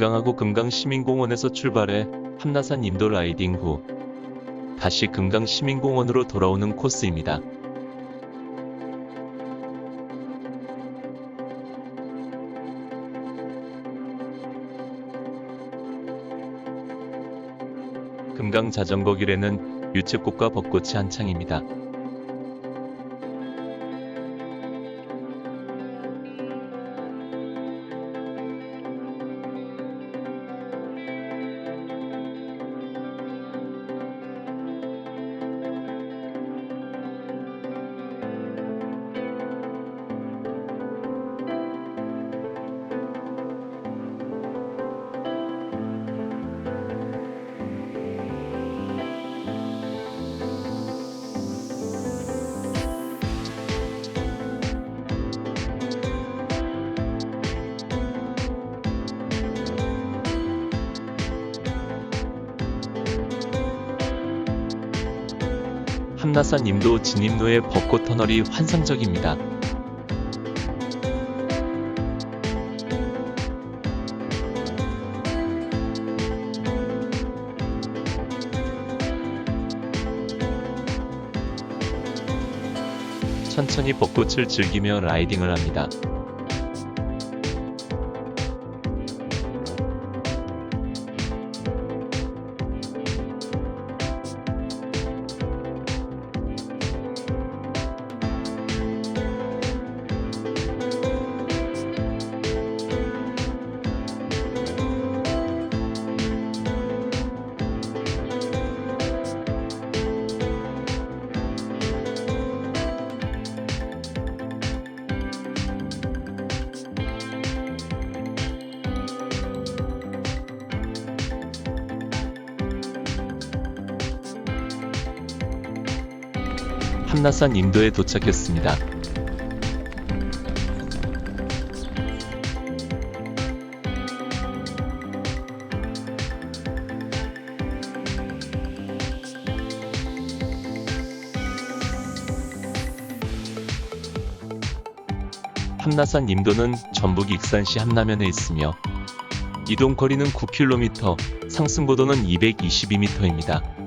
금강하고 금강시민공원에서 출발해 함나산 인도 라이딩 후 다시 금강시민공원으로 돌아오는 코스입니다. 금강 자전거 길에는 유채꽃과 벚꽃이 한창입니다. 함나산 임도 진입로의 벚꽃 터널이 환상적입니다. 천천히 벚꽃을 즐기며 라이딩을 합니다. 함나산 임도에 도착했습니다. 함나산 임도는 전북 익산시 함남면에 있으며 이동 거리는 9km, 상승고도는 222m입니다.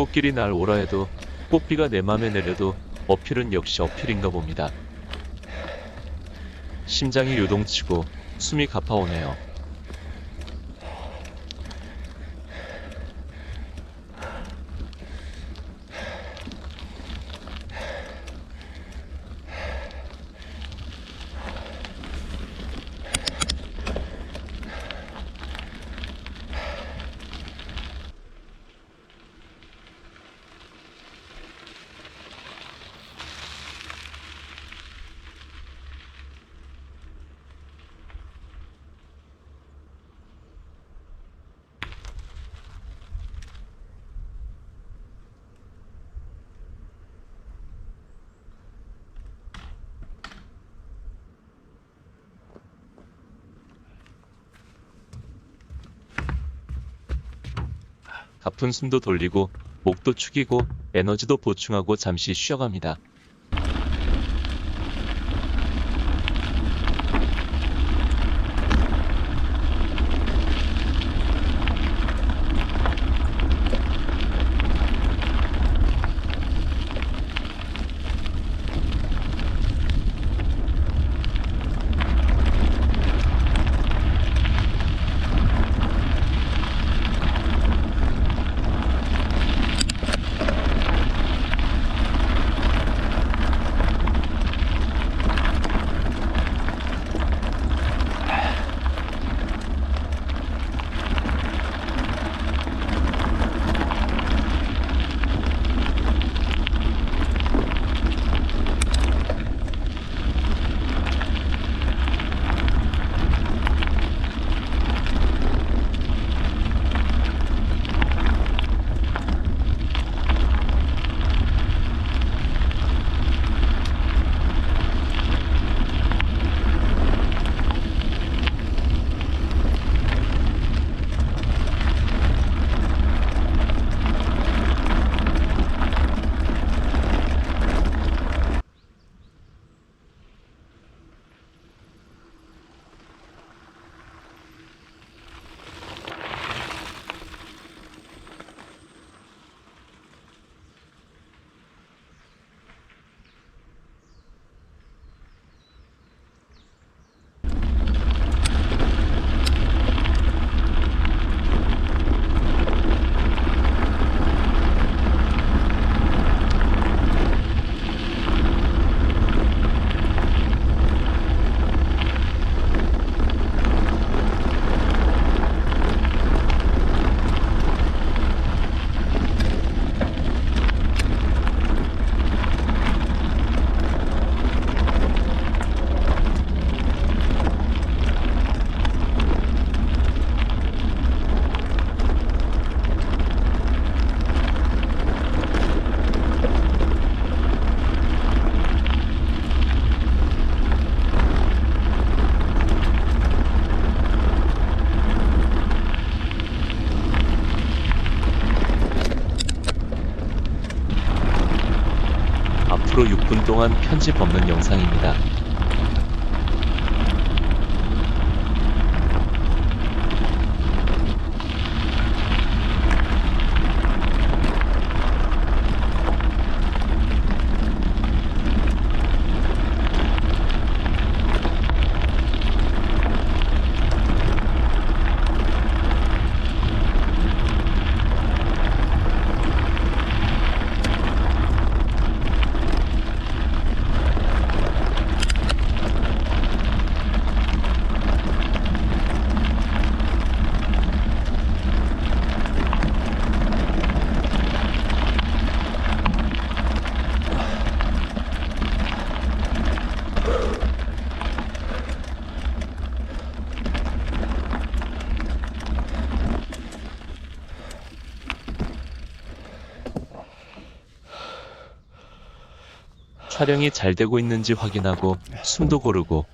꽃길이 날 오라 해도 꽃비가 내 맘에 내려도 어필은 역시 어필인가 봅니다. 심장이 요동치고 숨이 가파오네요. 가쁜 숨도 돌리고 목도 축이고 에너지도 보충하고 잠시 쉬어갑니다. 동안 편집 없는 영상입니다. 촬영이 잘 되고 있는지 확인하고 숨도 고르고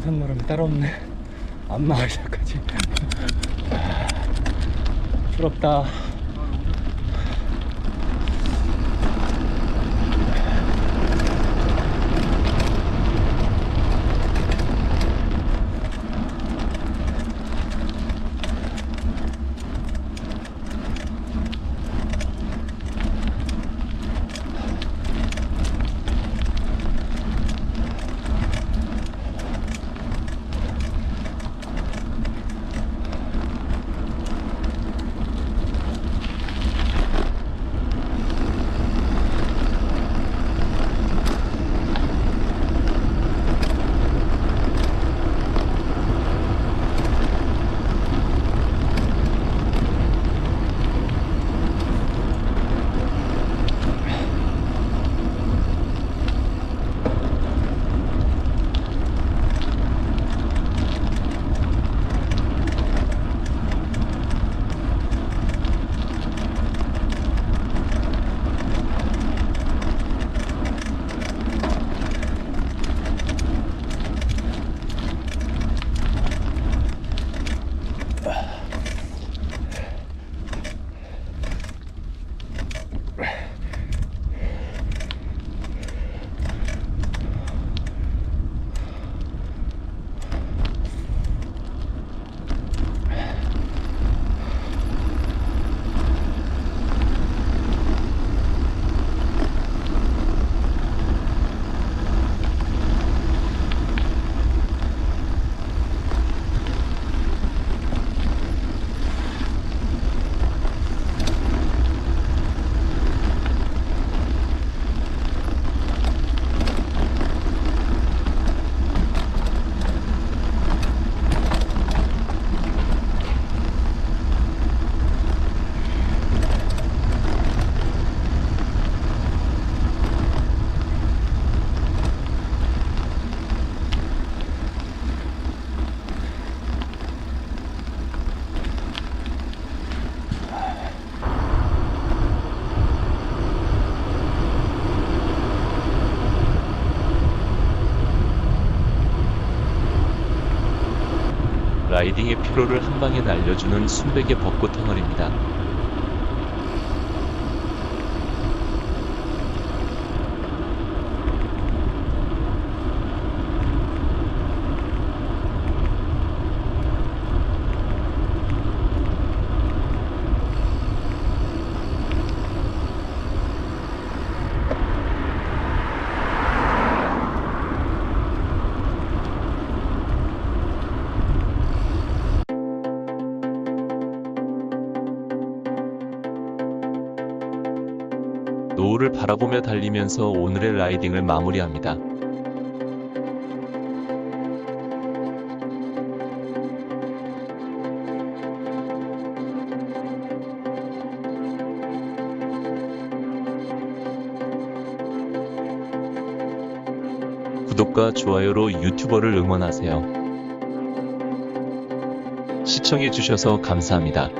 산바람이 따라오네. 안 나와 시작하지. 부럽다 라이딩의 피로를 한 방에 날려주는 순백의 벚꽃 터널입니다. 노을을 바라보며 달리면서 오늘의 라이딩을 마무리합니다. 구독과 좋아요로 유튜버를 응원하세요. 시청해주셔서 감사합니다.